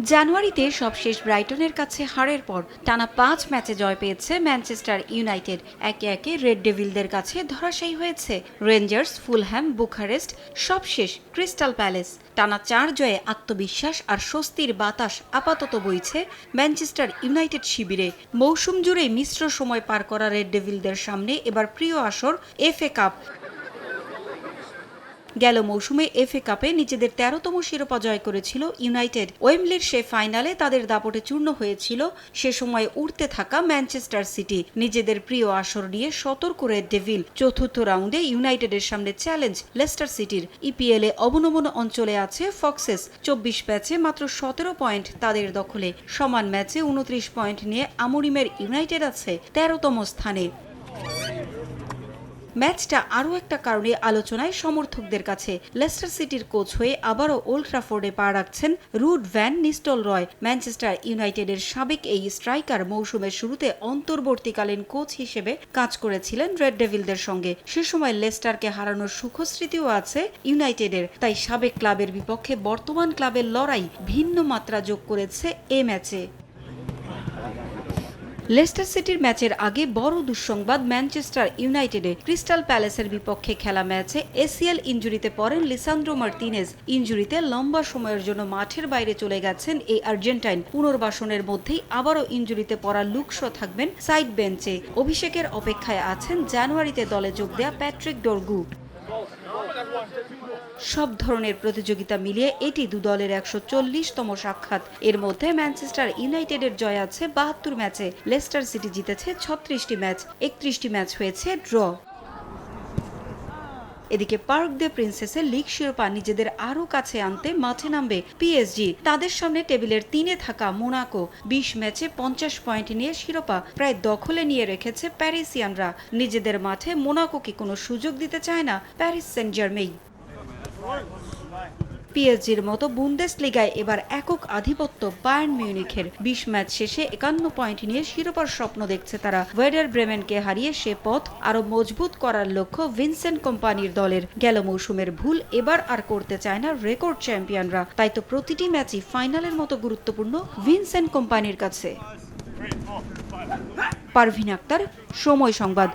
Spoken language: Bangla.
জানুয়ারিতে সবশেষ ব্রাইটনের কাছে হারের পর টানা পাঁচ ম্যাচে জয় পেয়েছে ম্যানচেস্টার ইউনাইটেড। একে একে রেড ডেভিলদের কাছে ধরাশায়ী হয়েছে রেঞ্জার্স, ফুলহ্যাম, বুখারেস্ট, সবশেষ ক্রিস্টাল প্যালেস। টানা চার জয়ে আত্মবিশ্বাস আর স্বস্তির বাতাস আপাতত বইছে ম্যানচেস্টার ইউনাইটেড শিবিরে। মৌসুম জুড়ে মিশ্র সময় পার করা রেড ডেভিলদের সামনে এবার প্রিয় আসর এফএ কাপ। গেল মৌসুমে এফএ কাপে নিজেদের তেরোতম শিরোপা জয় করেছিল ইউনাইটেড। ওয়েমলির সে ফাইনালে তাদের দাপটে চূর্ণ হয়েছিল সে সময় উঠতে থাকা ম্যানচেস্টার সিটি। নিজেদের প্রিয় আসর নিয়ে সতর্ক রেড ডেভিল। চতুর্থ রাউন্ডে ইউনাইটেডের সামনে চ্যালেঞ্জ লেস্টার সিটির। ইপিএল এ অবনমন অঞ্চলে আছে ফক্সেস। চব্বিশ ম্যাচে মাত্র সতেরো পয়েন্ট তাদের দখলে। সমান ম্যাচে উনত্রিশ পয়েন্ট নিয়ে আমরিমের ইউনাইটেড আছে তেরোতম স্থানে। ম্যাচটা আরও একটা কারণে আলোচনায় সমর্থকদের কাছে। লেস্টার সিটির কোচ হয়ে আবারও ওল্ড ট্রাফোর্ডে পা রাখছেন Ruud van Nistelrooy Manchester ইউনাইটেডের সাবেক এই স্ট্রাইকার মৌসুমের শুরুতে অন্তর্বর্তীকালীন কোচ হিসেবে কাজ করেছিলেন রেড ডেভিলদের সঙ্গে। সে সময় লেস্টারকে হারানোর সুখস্মৃতিও আছে ইউনাইটেডের। তাই সাবেক ক্লাবের বিপক্ষে বর্তমান ক্লাবের লড়াই ভিন্ন মাত্রা যোগ করেছে এ ম্যাচে। লেস্টার সিটির ম্যাচের আগে বড় দুঃসংবাদ ম্যানচেস্টার ইউনাইটেডে ক্রিস্টাল প্যালেসের বিপক্ষে খেলা ম্যাচে এসিএল ইঞ্জুরিতে পড়েন লিসান্দ্রো মার্তিনেজ। ইঞ্জুরিতে লম্বা সময়ের জন্য মাঠের বাইরে চলে গেছেন এই আর্জেন্টাইন। পুনর্বাসনের মধ্যেই আবারও ইঞ্জুরিতে পড়া লুকশো থাকবেন সাইড বেঞ্চে। অভিষেকের অপেক্ষায় আছেন জানুয়ারিতে দলে যোগ দেয়া প্যাট্রিক ডরগু। সব ধরনের প্রতিযোগিতা মিলিয়ে এটি দু দলের একশো চল্লিশতম সাক্ষাৎ। এর মধ্যে ম্যানচেস্টার ইউনাইটেডের জয় আছে বাহাত্তর ম্যাচে, লেস্টার সিটি জিতেছে ছত্রিশটি ম্যাচ, একত্রিশটি ম্যাচ হয়েছে ড্র। এদিকে পার্ক দে প্রিন্সেসের লিগ শিরোপা নিজেদের আরও কাছে আনতে মাঠে নামবে পিএসজি। তাদের সামনে টেবিলের তিনে থাকা মোনাকো, বিশ ম্যাচে পঞ্চাশ পয়েন্ট নিয়ে শিরোপা প্রায় দখলে নিয়ে রেখেছে প্যারিসিয়ানরা। নিজেদের মাঠে মোনাকোকে কোনো সুযোগ দিতে চায় না প্যারিস সেন্ট জার্মেই পিএসজির মতো বুন্দেস লিগায় এবার একক আধিপত্য বায়ার্ন মিউনিখের। বিশ ম্যাচ শেষে একান্ন পয়েন্ট নিয়ে শিরোপার স্বপ্ন দেখছে তারা। ওয়েডার ব্রেমেনকে হারিয়ে সে পথ আরও মজবুত করার লক্ষ্য ভিনসেন্ট কোম্পানির দলের। গেল মৌসুমের ভুল এবার আর করতে চায় না রেকর্ড চ্যাম্পিয়নরা। তাই তো প্রতিটি ম্যাচই ফাইনালের মতো গুরুত্বপূর্ণ ভিনসেন্ট কোম্পানির কাছে। পারভিন আক্তার, সময় সংবাদ।